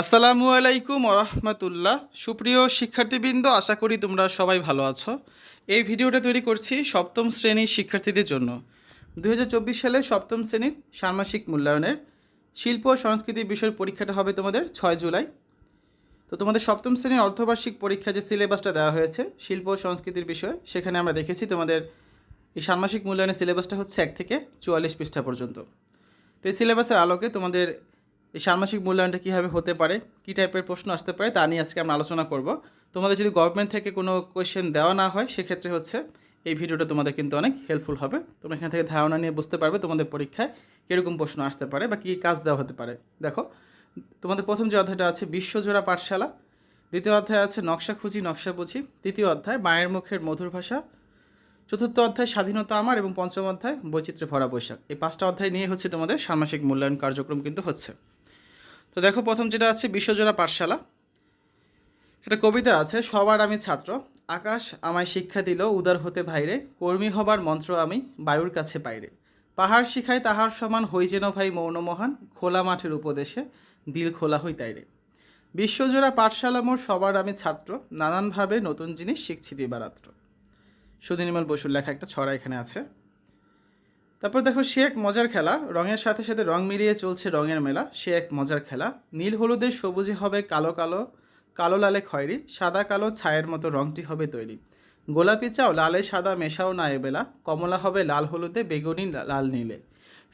আসসালামু আলাইকুম রহমতুল্লাহ সুপ্রিয় শিক্ষার্থীবৃন্দ, আশা করি তোমরা সবাই ভালো আছো। এই ভিডিওটা তৈরি করছি সপ্তম শ্রেণির শিক্ষার্থীদের জন্য। দু হাজার চব্বিশ সালে সপ্তম শ্রেণির ষান্মাসিক মূল্যায়নের শিল্প ও সংস্কৃতি বিষয়ের পরীক্ষাটা হবে তোমাদের ছয় জুলাই। তো তোমাদের সপ্তম শ্রেণির অর্ধবার্ষিক পরীক্ষা যে সিলেবাসটা দেওয়া হয়েছে, শিল্প ও সংস্কৃতির বিষয়ে, সেখানে আমরা দেখেছি তোমাদের এই ষান্মাসিক মূল্যায়নের সিলেবাসটা হচ্ছে এক থেকে চুয়াল্লিশ পৃষ্ঠা পর্যন্ত। তো এই সিলেবাসের আলোকে তোমাদের এই ষান্মাসিক মূল্যায়নটা কীভাবে হতে পারে, কী টাইপের প্রশ্ন আসতে পারে তা নিয়ে আজকে আমরা আলোচনা করব। তোমাদের যদি গভর্নমেন্ট থেকে কোনো কোয়েশ্চেন দেওয়া না হয়, সেক্ষেত্রে হচ্ছে এই ভিডিওটা তোমাদের কিন্তু অনেক হেল্পফুল হবে। তোমরা এখান থেকে ধারণা নিয়ে বুঝতে পারবে তোমাদের পরীক্ষায় কীরকম প্রশ্ন আসতে পারে বা কী কাজ দেওয়া হতে পারে। দেখো, তোমাদের প্রথম যে অধ্যায়টা আছে, বিশ্বজোড়া পাঠশালা। দ্বিতীয় অধ্যায় আছে, নকশা খুঁজি, নকশা বুঝি। তৃতীয় অধ্যায়, মায়ের মুখের মধুর ভাষা। চতুর্থ অধ্যায়, স্বাধীনতা আমার এবং পঞ্চম অধ্যায়, বৈচিত্র্যে ভরা বৈশাখ। এই পাঁচটা অধ্যায় নিয়ে হচ্ছে তোমাদের ষান্মাসিক মূল্যায়ন কার্যক্রম কিন্তু হচ্ছে। তো দেখো প্রথম যেটা আছে, বিশ্বজোড়া পাঠশালা। একটা কবিতা আছে, সবার আমি ছাত্র। আকাশ আমায় শিক্ষা দিল, উদার হতে ভাইরে। কর্মী হবার মন্ত্র আমি, বায়ুর কাছে পাইরে। পাহাড় শিখায় তাহার সমান, হই যেন ভাই মৌন মহান। খোলা মাঠের উপদেশে, দিল খোলা হই তাইরে। বিশ্বজোড়া পাঠশালা মোর সবার আমি ছাত্র। নানানভাবে নতুন জিনিস শিখছি দিবারাত্র। সুদিনিমল বসুর লেখা একটা ছড়া এখানে আছে। তারপর দেখো, সে এক মজার খেলা। রঙের সাথে সাথে রং মিলিয়ে চলছে রঙের মেলা। সে এক মজার খেলা। নীল হলুদে সবুজে হবে কালো কালো কালো লালে খয়েরি, সাদা কালো ছায়ের মতো রংটি হবে তৈরি। গোলাপি চাও লালে, সাদা মেশাও না এবেলা। কমলা হবে লাল হলুদে, বেগুনি লাল নীলে।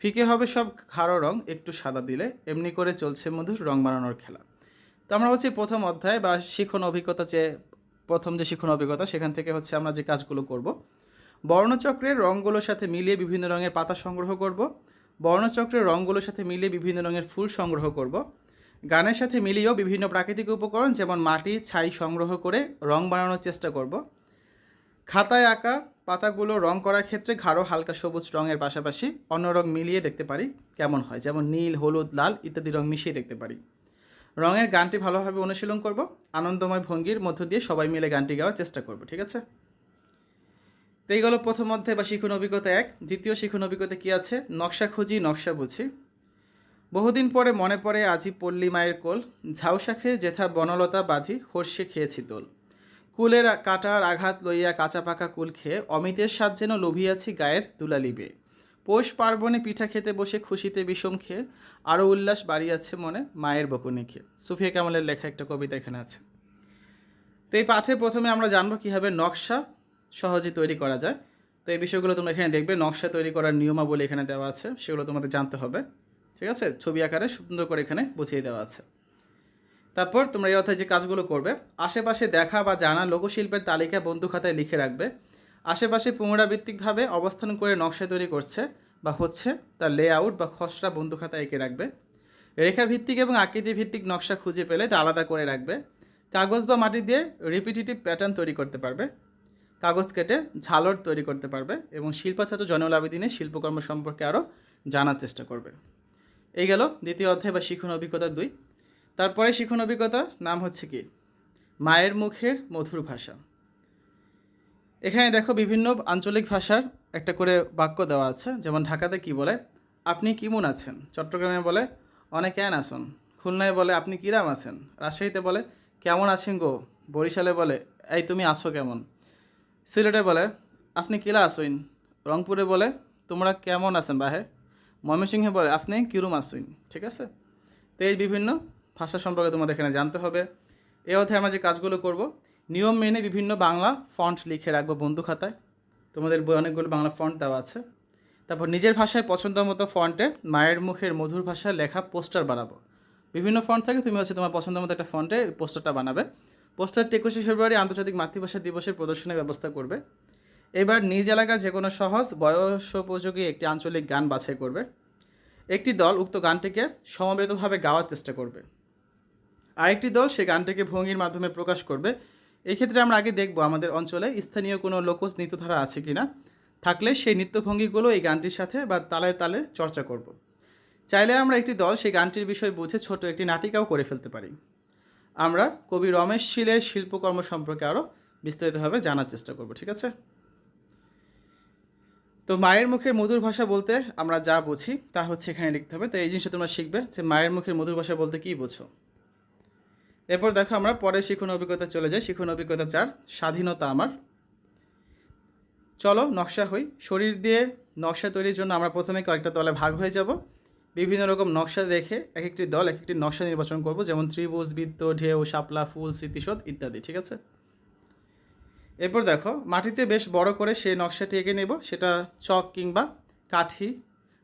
ফিকে হবে সব খাড়ো রং, একটু সাদা দিলে। এমনি করে চলছে মধুর রং বানানোর খেলা। তো আমরা হচ্ছে প্রথম অধ্যায় বা শিখন অভিজ্ঞতা যে প্রথম যে শিখন অভিজ্ঞতা, সেখান থেকে হচ্ছে আমরা যে কাজগুলো করব বর্ণচক্রের রঙগুলোর সাথে মিলিয়ে বিভিন্ন রঙের পাতা সংগ্রহ করব। বর্ণচক্রের রঙগুলোর সাথে মিলিয়ে বিভিন্ন রঙের ফুল সংগ্রহ করব। গানের সাথে মিলিয়েও বিভিন্ন প্রাকৃতিক উপকরণ যেমন মাটি, ছাই সংগ্রহ করে রং বানানোর চেষ্টা করব। খাতায় আঁকা পাতাগুলো রং করার ক্ষেত্রে গাঢ় হালকা সবুজ রঙের পাশাপাশি অন্য রং মিলিয়ে দেখতে পারি, কেমন হয়? যেমন নীল, হলুদ, লাল ইত্যাদি রং মিশিয়ে দেখতে পারি। রঙের গানটি ভালোভাবে অনুশীলন করব। আনন্দময় ভঙ্গির মধ্য দিয়ে সবাই মিলে গানটি গাওয়ার চেষ্টা করব, ঠিক আছে? তো এই গেল প্রথম অধ্যায় বা শিখন অভিজ্ঞতা এক। দ্বিতীয় শিখন অভিজ্ঞতা কী আছে? নকশা খুঁজি, নকশা বুঝি। বহুদিন পরে মনে পড়ে আজি পল্লী মায়ের কোল। ঝাউসা খেয়ে যেথা বনলতা বাঁধি, হর্ষে খেয়েছি দোল। কুলের কাটার আঘাত লইয়া কাঁচা পাকা কুল খেয়ে অমিতের স্বাদ যেন লোভিয়াছি গায়ের তুলা লিবে পৌষ পার্বণে পিঠা খেতে বসে খুশিতে বিষম খেয়ে আরও উল্লাস বাড়িয়াছে মনে মায়ের বকুনি খেয়ে। সুফিয়া কামালের লেখা একটা কবিতা এখানে আছে। তো এই পাঠে প্রথমে আমরা জানব কীভাবে নকশা সহজে তৈরি করা যায়। তো এই বিষয়গুলো তোমরা এখানে দেখবে। নকশা তৈরি করার নিয়মাবলী এখানে দেওয়া আছে। সেগুলো তোমাদের জানতে হবে। ঠিক আছে? ছবি আকারে সুন্দর করে এখানে বুঝিয়ে দেওয়া আছে। তারপর তোমরা এই অর্থাৎ যে কাজগুলো করবে, আশেপাশে দেখা বা জানা লোকশিল্পের তালিকা বন্ধু খাতায় লিখে রাখবে। আশেপাশে পুনরাবৃত্তিকভাবে অবস্থান করে নকশা তৈরি করছে বা হচ্ছে তার লেআউট বা খসড়া বন্ধু খাতায় এঁকে রাখবে। রেখা ভিত্তিক এবং আকৃতি ভিত্তিক নকশা খুঁজে পেলে তা আলাদা করে রাখবে। কাগজ বা মাটি দিয়ে রিপিটিটিভ প্যাটার্ন তৈরি করতে পারবে। কাগজ কেটে ঝালর তৈরি করতে পারবে এবং শিল্পাচার্য জয়নুল আবেদিনের শিল্পকর্ম সম্পর্কে আরও জানার চেষ্টা করবে। এই গেল দ্বিতীয় অধ্যায় বা শিখন অভিজ্ঞতা দুই। তারপরে শিখন অভিজ্ঞতা নাম হচ্ছে কি? মায়ের মুখের মধুর ভাষা। এখানে দেখো বিভিন্ন আঞ্চলিক ভাষার একটা করে বাক্য দেওয়া আছে, যেমন ঢাকাতে কি বলে? আপনি কেমন আছেন? চট্টগ্রামে বলে, অনেক কেন আসুন। খুলনায় বলে, আপনি কিরাম আছেন? রাজশাহীতে বলে, কেমন আছেন গো? বরিশালে বলে, এই তুমি আসো কেমন? সিলেটে বলে, আপনি কিলা আসুইন রংপুরে বলে, তোমরা কেমন আছেন বাহে? ময়মনসিংহে বলে, আপনি কিরুম আসুইন ঠিক আছে? তো এই বিভিন্ন ভাষা সম্পর্কে তোমাদের এখানে জানতে হবে। এ অধ্যায়ে আমরা যে কাজগুলো করব, নিয়ম মেনে বিভিন্ন বাংলা ফন্ট লিখে রাখব বন্ধু খাতায়। তোমাদের বই অনেকগুলো বাংলা ফন্ট দেওয়া আছে। তারপর নিজের ভাষায় পছন্দ মতো ফন্টে মায়ের মুখের মধুর ভাষায় লেখা পোস্টার বানাবো। বিভিন্ন ফন্ট থাকে, তুমি হচ্ছে তোমার পছন্দ মতো একটা ফন্টে পোস্টারটা বানাবে। পোস্টারটি একুশে ফেব্রুয়ারি আন্তর্জাতিক মাতৃভাষা দিবসের প্রদর্শনের ব্যবস্থা করবে। এবার নিজ এলাকার যে কোনো সহজ, বয়সোপযোগী একটি আঞ্চলিক গান বাছাই করবে। একটি দল উক্ত গানটিকে সমবেতভাবে গাওয়ার চেষ্টা করবে। আরেকটি দল সে গানটিকে ভঙ্গির মাধ্যমে প্রকাশ করবে। এই ক্ষেত্রে আমরা আগে দেখব আমাদের অঞ্চলে স্থানীয় কোনো লোকজ নৃত্যধারা আছে কি না থাকলে সেই নৃত্যভঙ্গিগুলো এই গানটির সাথে বা তালে তালে চর্চা করব। চাইলে আমরা একটি দল সেই গানটির বিষয় বুঝে ছোট একটি নাটিকাও করে ফেলতে পারি। আমরা কবি রমেশ শীলের শিল্পকর্ম সম্পর্কে আরও বিস্তারিতভাবে জানার চেষ্টা করব, ঠিক আছে? তো মায়ের মুখের মধুর ভাষা বলতে আমরা যা বুঝি তা হচ্ছে এখানে লিখতে হবে। তো এই জিনিসটা তোমরা শিখবে যে মায়ের মুখের মধুর ভাষা বলতে কী বোঝো। এরপর দেখো আমরা পরে শিখন অভিজ্ঞতা চলে যাই। শিখন অভিজ্ঞতা চার, স্বাধীনতা আমার। চলো নকশা হই। শরীর দিয়ে নকশা তৈরির জন্য আমরা প্রথমে কয়েকটা দলে ভাগ হয়ে যাব। বিভিন্ন রকম নকশা দেখে এক একটি দল এক একটি নকশা নির্বাচন করব, যেমন ত্রিভুজ, বৃত্ত, ঢেউ, শাপলা, ফুল, স্মৃতিসৌধ ইত্যাদি, ঠিক আছে? এরপর দেখো, মাটিতে বেশ বড় করে সেই নকশাটি এঁকে নেব। সেটা চক কিংবা কাঠি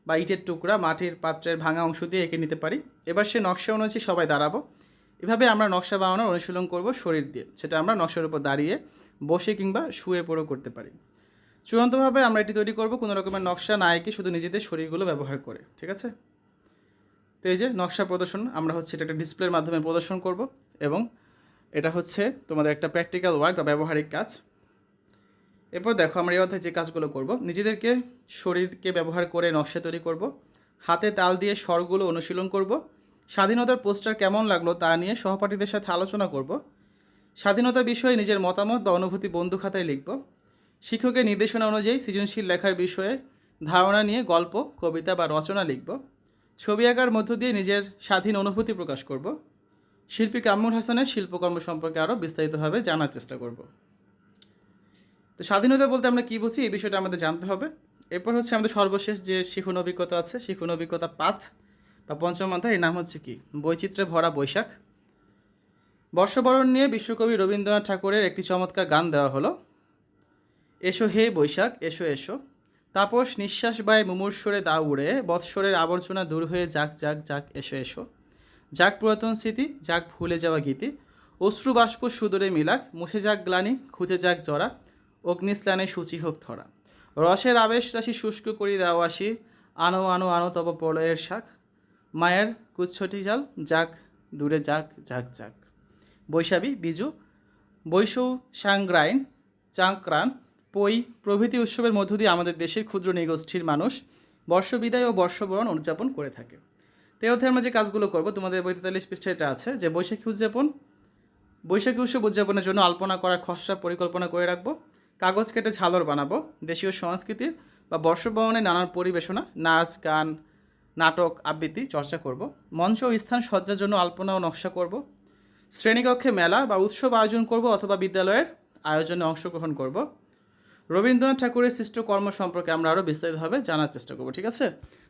বা ইটের টুকরা, মাটির পাত্রের ভাঙা অংশ দিয়ে এঁকে নিতে পারি। এবার সে নকশা অনুযায়ী সবাই দাঁড়াবো। এভাবে আমরা নকশা বানানোর অনুশীলন করব শরীর দিয়ে। সেটা আমরা নকশার উপর দাঁড়িয়ে বসে কিংবা শুয়ে পড়েও করতে পারি। চূড়ান্তভাবে আমরা এটি তৈরি করব কোনো রকমের নকশা না এঁকে শুধু নিজেদের শরীরগুলো ব্যবহার করে, ঠিক আছে? তো এই যে নকশা প্রদর্শন, আমরা হচ্ছে এটা একটা ডিসপ্লের মাধ্যমে প্রদর্শন করব এবং এটা হচ্ছে তোমাদের একটা প্র্যাকটিক্যাল ওয়ার্ক বা ব্যবহারিক কাজ। এরপর দেখো আমরা এই অধ্যায়ে যে কাজগুলো করব, নিজেদেরকে শরীরকে ব্যবহার করে নকশা তৈরি করব, হাতে তাল দিয়ে স্বরগুলো অনুশীলন করব, স্বাধীনতার পোস্টার কেমন লাগল তা নিয়ে সহপাঠীদের সাথে আলোচনা করব, স্বাধীনতা বিষয়ে নিজের মতামত বা অনুভূতি বন্ধু খাতায় লিখব, শিক্ষকের নির্দেশনা অনুযায়ী সৃজনশীল লেখার বিষয়ে ধারণা নিয়ে গল্প, কবিতা বা রচনা লিখব ছবি আঁকার মধ্য দিয়ে নিজের স্বাধীন অনুভূতি প্রকাশ করব। শিল্পী কামরুল হাসানের শিল্পকর্ম সম্পর্কে আরও বিস্তারিতভাবে জানার চেষ্টা করব। তো স্বাধীনতা বলতে আমরা কী বুঝি? এই বিষয়টা আমাদের জানতে হবে। এরপর হচ্ছে আমাদের সর্বশেষ যে শিখুন অভিজ্ঞতা আছে, শিখুন অভিজ্ঞতা পাঁচ বা পঞ্চম অধ্যায় এর নাম হচ্ছে কি? বৈচিত্র্যে ভরা বৈশাখ। বর্ষবরণ নিয়ে বিশ্বকবি রবীন্দ্রনাথ ঠাকুরের একটি চমৎকার গান দেওয়া হলো। এসো হে বৈশাখ, এসো এসো। তাপস নিঃশ্বাস বায় মুমূর্ষরে দা উড়ে, বৎসরের আবর্জনা দূর হয়ে যাক যাক যাক, এসো এসো। যাক পুরাতন স্মৃতি, যাক ভুলে যাওয়া গীতি। অশ্রু বাষ্প সুদূরে মিলাক, মুছে যাক গ্লানি, খুঁজে যাক জরা অগ্নিস্লানে সূচি হোক ধরা রসের আবেশ রাশি শুষ্ক করি দাও আসি, আনো আনো আনো তব প্রলয়ের শাক। মায়ের কুচ্ছটি জাল, যাক, দূরে যাক যাক যাক। বৈশাবী, বিজু। বৈশৌ সাংগ্রাইন, চাংক্রান পই প্রভৃতি উৎসবের মধ্য দিয়ে আমাদের দেশের ক্ষুদ্র নৃগোষ্ঠীর মানুষ বর্ষবিদায় ও বর্ষবরণ উদযাপন করে থাকে। তো অধ্যায়ে আমরা যে কাজগুলো করব, তোমাদের বই তেতাল্লিশ এটা আছে যে বৈশাখী উদযাপন। বৈশাখী উৎসব উদযাপনের জন্য আলপনা করার খসড়া পরিকল্পনা করে রাখব। কাগজ কেটে ঝালর বানাবো। দেশীয় সংস্কৃতির বা বর্ষবরণের নানান পরিবেশনা, নাচ, গান, নাটক, আবৃত্তি চর্চা করব। মঞ্চ ও স্থান সজ্জার জন্য আলপনা ও নকশা করব। শ্রেণীকক্ষে মেলা বা উৎসব আয়োজন করব অথবা বিদ্যালয়ের আয়োজনে অংশগ্রহণ করব। রবীন্দ্রনাথ ঠাকুরের সৃষ্ট কর্ম সম্পর্কে আমরা আরও বিস্তারিতভাবে জানার চেষ্টা করব, ঠিক আছে?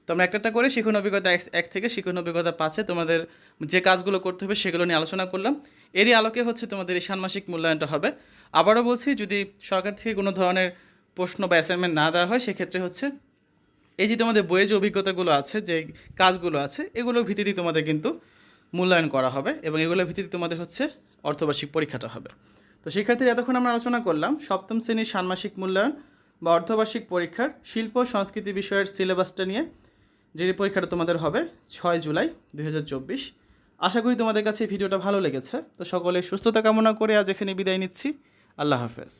তো আমরা একটা একটা করে শিক্ষণ অভিজ্ঞতা এক থেকে শিক্ষণ অভিজ্ঞতা পাচ্ছে তোমাদের যে কাজগুলো করতে হবে সেগুলো নিয়ে আলোচনা করলাম। এরই আলোকে হচ্ছে তোমাদের এই ষান্মাসিক মূল্যায়নটা হবে। আবারও বলছি, যদি সরকার থেকে কোনো ধরনের প্রশ্ন বা অ্যাসাইনমেন্ট না দেওয়া হয়, সেক্ষেত্রে হচ্ছে এই যে তোমাদের বইয়ে যে অভিজ্ঞতাগুলো আছে, যে কাজগুলো আছে, এগুলোর ভিত্তিতে তোমাদের কিন্তু মূল্যায়ন করা হবে এবং এগুলোর ভিত্তিতে তোমাদের হচ্ছে অর্থবার্ষিক পরীক্ষাটা হবে। তো শিক্ষার্থীরা, এতক্ষণ আমরা আলোচনা করলাম সপ্তম শ্রেণির ষান্মাসিক মূল্যায়ন বা অর্ধবার্ষিক পরীক্ষার শিল্প সংস্কৃতি বিষয়ের সিলেবাসটা নিয়ে, যে পরীক্ষাটা তোমাদের হবে ছয় জুলাই দু হাজার চব্বিশ। আশা করি তোমাদের কাছে ভিডিওটা ভালো লেগেছে। তো সকলে সুস্থতা কামনা করে আজ এখানে বিদায় নিচ্ছি। আল্লাহ হাফেজ।